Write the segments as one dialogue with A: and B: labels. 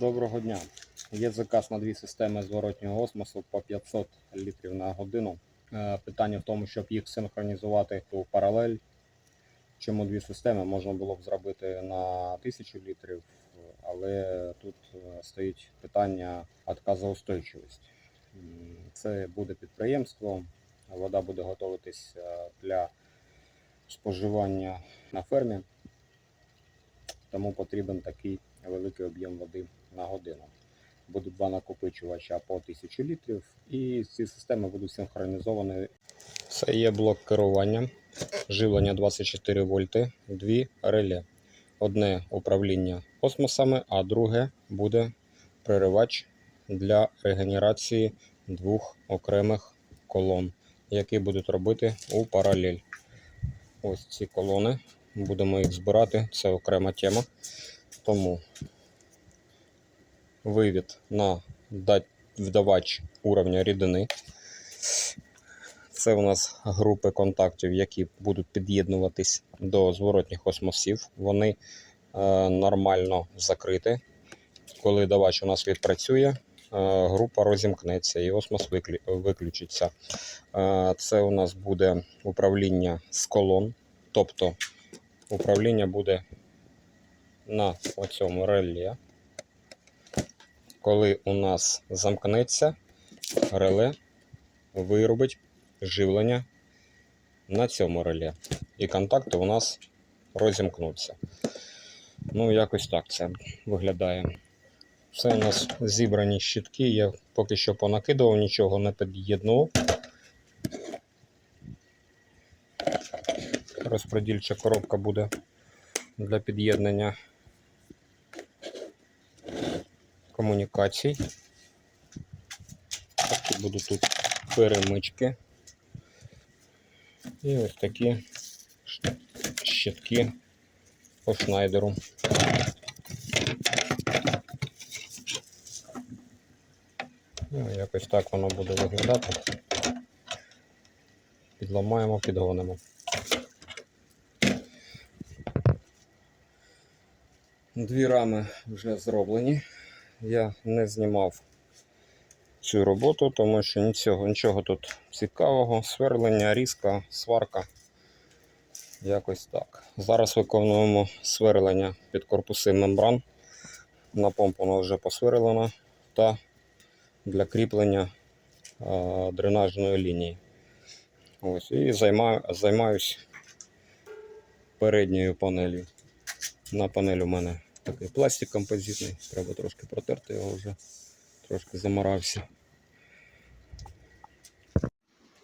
A: Доброго дня. Є заказ на дві системи зворотнього осмосу по 500 літрів на годину. Е, Питання в тому, щоб їх синхронізувати у паралель. Чому дві системи можна було б зробити на 1000 літрів, але тут е, стоїть питання отказоустойчивості. Це буде підприємство, вода буде готуватись е, для споживання на фермі, тому потрібен такий великий об'єм води на годину. Буде два накопичувача по 1000 літрів, і ці системи будуть синхронізовані. Це є блок керування, живлення 24 вольти, дві реле. Одне управління осмосами, а друге буде переривач для регенерації двох окремих колон, які будуть робити у паралель. Ось ці колони. Будемо їх збирати, це окрема тема. Тому вивід на вдавач уровня рідини. Це у нас групи контактів, які будуть під'єднуватись до зворотніх осмосів. Вони е, нормально закриті. Коли давач у нас відпрацює, е, група розімкнеться і осмос виклю- виключиться. Е, це у нас буде управління з колон, тобто управління буде на оцьому реле. Коли у нас замкнеться, реле виробить живлення на цьому реле. І контакти у нас розімкнуться. Ну, якось так це виглядає. Це у нас зібрані щитки. Я поки що понакидував, нічого не під'єднував. Розподільча коробка буде для під'єднання комунікацій. Такі будуть тут перемички. І ось такі щитки по шнайдеру. Ну, якось так воно буде виглядати. Підламаємо, підгонимо. Дві рами вже зроблені. Я не знімав цю роботу, тому що нічого, нічого тут цікавого. Сверлення, різка, сварка. Якось так. Зараз виконуємо сверлення під корпуси мембран. На помпу вона вже посверлена та для кріплення дренажної лінії. Ось, і займаю, займаюсь передньою панелью. На панель у мене такий пластик композитний, треба трошки протерти його вже, трошки заморався.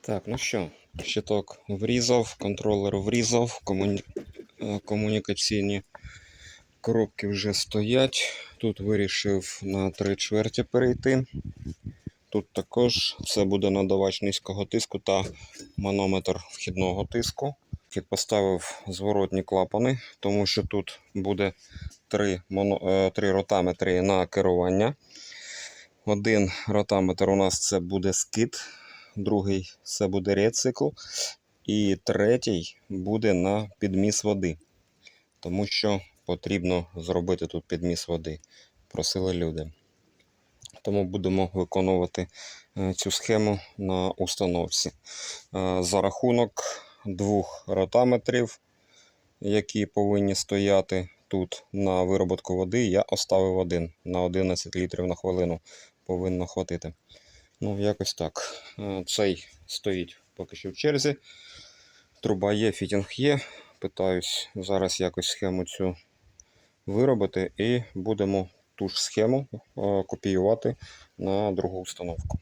A: Так, ну що, щиток врізав, контролер врізав, комуні... е, комунікаційні коробки вже стоять. Тут вирішив на три чверті перейти. Тут також це буде надавач низького тиску та манометр вхідного тиску. Поставив зворотні клапани, тому що тут буде три, моно, е, три ротаметри на керування. Один ротаметр у нас це буде скид, другий це буде рецикл, і третій буде на підміс води. Тому що потрібно зробити тут підміс води. Просили люди. Тому будемо виконувати е, цю схему на установці. Е, За рахунок двох ротаметрів, які повинні стояти тут на вироботку води, я оставив один на 11 літрів на хвилину. Повинно хватити. Ну, якось так. Е, Цей стоїть поки що в черзі. Труба є, фітінг є. Питаюсь зараз якось схему цю виробити і будемо ту ж схему е, копіювати на другу установку.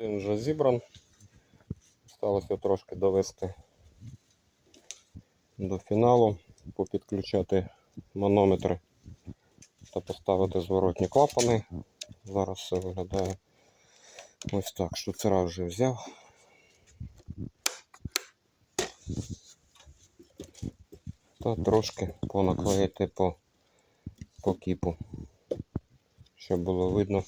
A: Він вже зібран. Сталося трошки довести до фіналу, попідключати манометри та поставити зворотні клапани. Зараз все виглядає ось так. Штуцера вже взяв. Та трошки понаклеїти по, по кіпу, щоб було видно,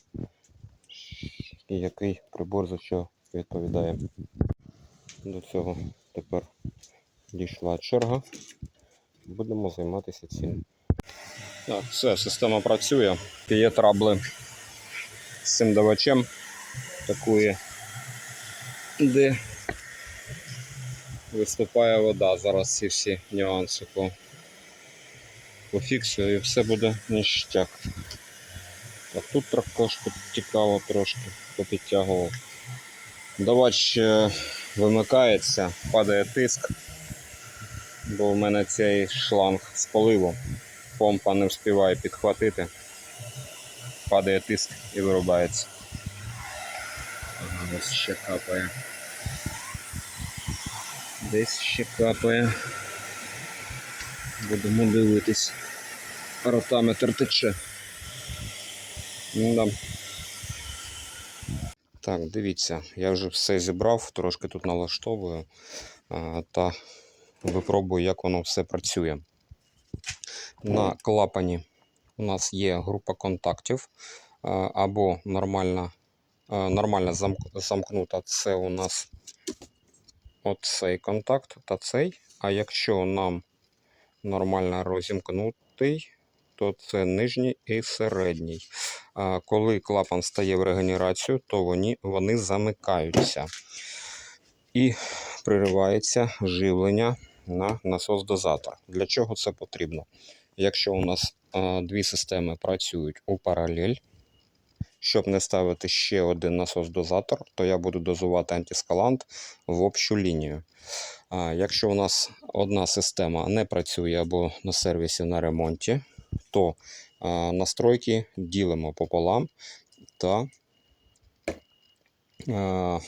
A: і який прибор за що відповідає. До цього тепер дійшла черга. Будемо займатися цим. Так, все, система працює. Є трабли з цим давачем такої, де виступає вода. Зараз ці всі нюанси по, пофіксую і все буде ніштяк. Так, тут також підтікало трошки, попідтягував. Давач е, вимикається, падає тиск, бо в мене цей шланг з поливу. Помпа не встигає підхватити, падає тиск і вирубається. Ага, ось ще капає. Десь ще капає. Будемо дивитись. Ротаметр тече. Да. Так, дивіться, я вже все зібрав, трошки тут налаштовую та випробую, як воно все працює. На клапані у нас є група контактів або нормальна, нормально замк- замкнута. Це у нас оцей контакт та цей. А якщо нам нормально розімкнутий, то це нижній і середній. Коли клапан стає в регенерацію, то вони, вони замикаються і приривається живлення на насос-дозатор. Для чого це потрібно? Якщо у нас дві системи працюють у паралель, щоб не ставити ще один насос-дозатор, то я буду дозувати антискалант в общу лінію. А, якщо у нас одна система не працює або на сервісі на ремонті, то настройки ділимо пополам та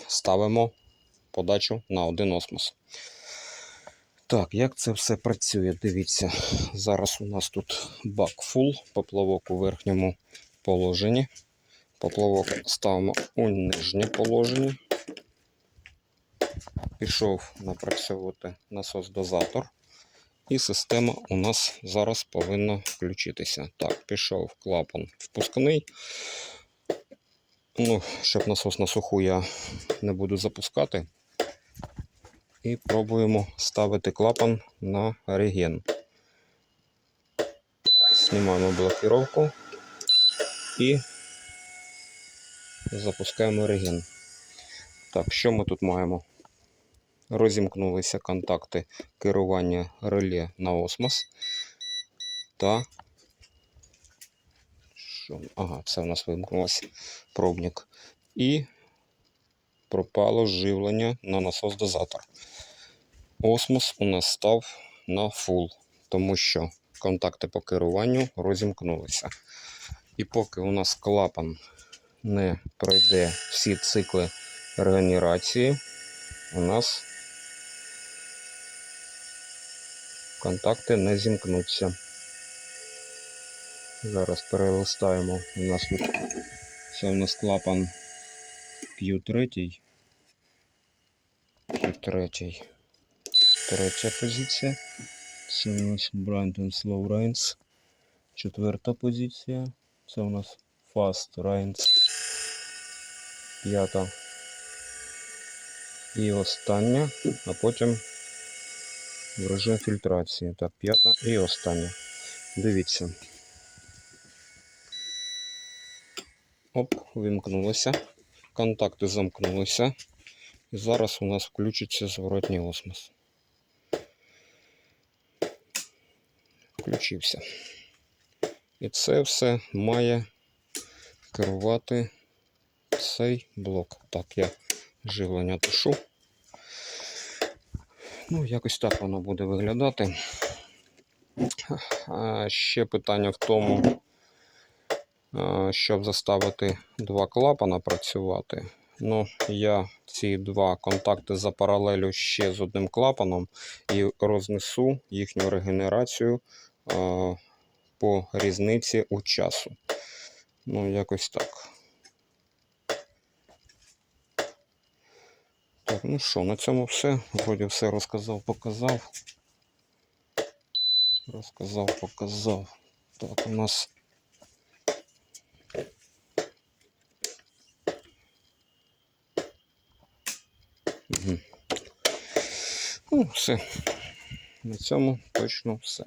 A: ставимо подачу на один осмос. Так, як це все працює? Дивіться, зараз у нас тут бак full, поплавок у верхньому положенні. Поплавок ставимо у нижнє положення. Пішов напрацьовувати насос-дозатор. І система у нас зараз повинна включитися. Так, пішов клапан впускний. Ну, щоб насос на суху я не буду запускати. І пробуємо ставити клапан на реген. Знімаємо блокировку і запускаємо реген. Так, що ми тут маємо? Розімкнулися контакти керування реле на осмос та що? Ага, це у нас вимкнулося пробник. І пропало живлення на насос-дозатор. Осмос у нас став на фул, тому що контакти по керуванню розімкнулися. І поки у нас клапан не пройде всі цикли регенерації, у нас контакти не зімкнуться. Зараз перелистаємо. У нас тут це у нас клапан Q3. Q3. Третя позиція. Це у нас and Slow Rains. Четверта позиція. Це у нас Fast Rains. П'ята. І остання, а потім в режим фільтрації. Так, п'ята і остання. Дивіться. Оп, вимкнулося. Контакти замкнулися. І зараз у нас включиться зворотній осмос. Включився. І це все має керувати цей блок. Так, я живлення тушу. Ну, якось так воно буде виглядати. Ще питання в тому, щоб заставити два клапана працювати. Ну, я ці два контакти запаралелю ще з одним клапаном і рознесу їхню регенерацію по різниці у часу. Ну, якось. Так, ну що, на цьому все. Вроді все розказав, показав. Розказав, показав. Так, у нас. Угу. Ну, все. На цьому точно все.